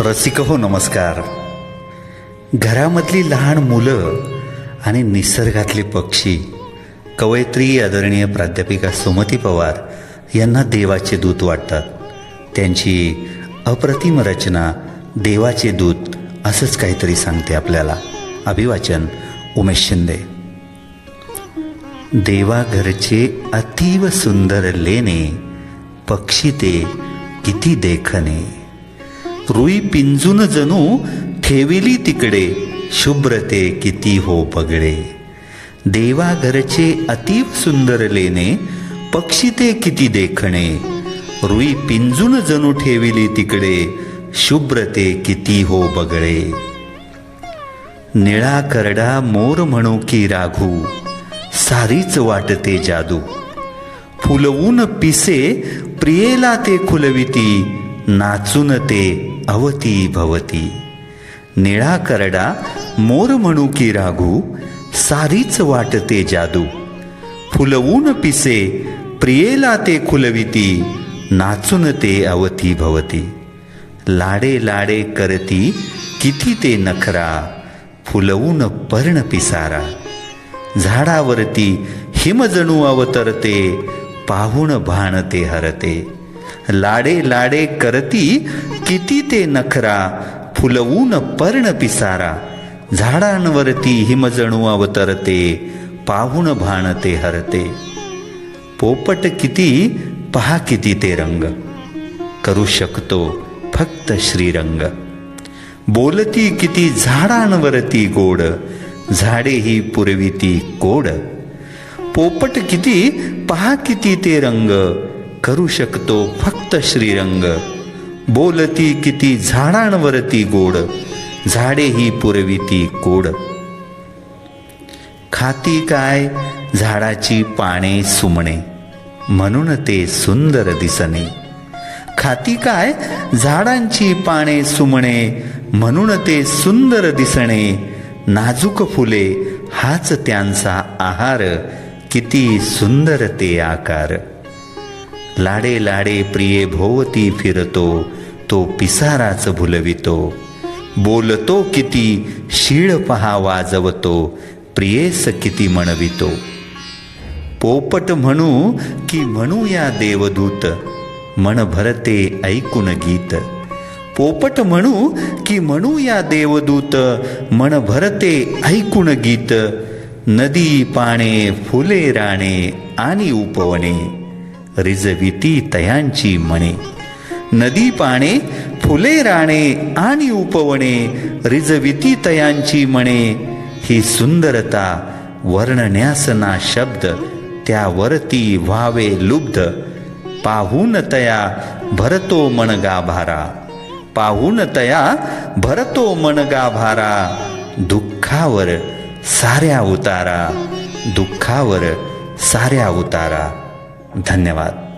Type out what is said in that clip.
रसिक हो नमस्कार. घरामधली लहान मुलं आणि निसर्गातले पक्षी कवयित्री आदरणीय प्राध्यापिका सुमती पवार यांना देवाचे दूत वाटतात. त्यांची अप्रतिम रचना देवाचे दूत असंच काहीतरी सांगते आपल्याला. अभिवाचन उमेश शिंदे. देवाघरचे अतीव सुंदर लेणे पक्षी ते किती देखणे. रुई पिंजून जणू ठेविली तिकडे. शुभ्रते किती हो बगडे देवाघरचे अतीव सुंदर लेणे पक्षी ते किती देखणे. रुई पिंजून जणू ठेविली तिकडे शुभ्रते किती हो बगळे निळा करडा मोर म्हणू की राघू सारीच वाटते जादू. फुलवून पिसे प्रियेला ते खुलविती नाचून ते अवती भवती. निळा करडा मोर म्हणू की राघू सारीच वाटते जादू. फुलवून पिसे प्रियेला ते खुलविती नाचून ते अवती भवती. लाडे लाडे करती किती ते नखरा फुलवून पर्ण पिसारा. झाडावरती हिमजणू अवतरते पाहून भाण ते हरते. लाडे लाडे करती किती ते नखरा फुलवून पर्ण पिसारा. झाडांवरती हिमजणू अवतरते पाहून भाण ते हरते. पोपट किती पहा किती ते रंग. करू शकतो फक्त श्रीरंग. बोलती किती झाडांवरती गोड झाडे ही पुरविती कोड. पोपट किती पहा किती ते रंग. करू शकतो फक्त श्रीरंग. बोलती किती झाडांवरती गोड झाडे ही पुरविती कोड. खाती काय झाडाची पाने सुमणे म्हणून ते सुंदर दिसणे. खाती काय झाडांची पाने सुमणे म्हणून ते सुंदर दिसणे. नाजूक फुले हाच त्यांचा आहार किती सुंदर ते आकार. लाडे लाडे प्रिये भोवती फिरतो तो पिसाराच भुलवितो. बोलतो किती शीळ पहा वाजवतो प्रियेस किती म्हणवितो. पोपट म्हणू की म्हणू या देवदूत मन भरते ऐकून गीत. पोपट म्हणू की म्हणू या देवदूत मन भरते ऐकून गीत. नदी पाणे फुले राणे आणि उपवणे रिजविती तयांची म्हणे नदी पाणे फुले राणे आणि उपवणे रिजविती तयांची म्हणे ही सुंदरता वर्णन्यासना शब्द त्यावरती व्हावे लुब्ध. पाहून तया भरतो मन गाभारा पाहून तया भरतो मन गाभारा दुःखावर साऱ्या उतारा. दुःखावर साऱ्या उतारा. धन्यवाद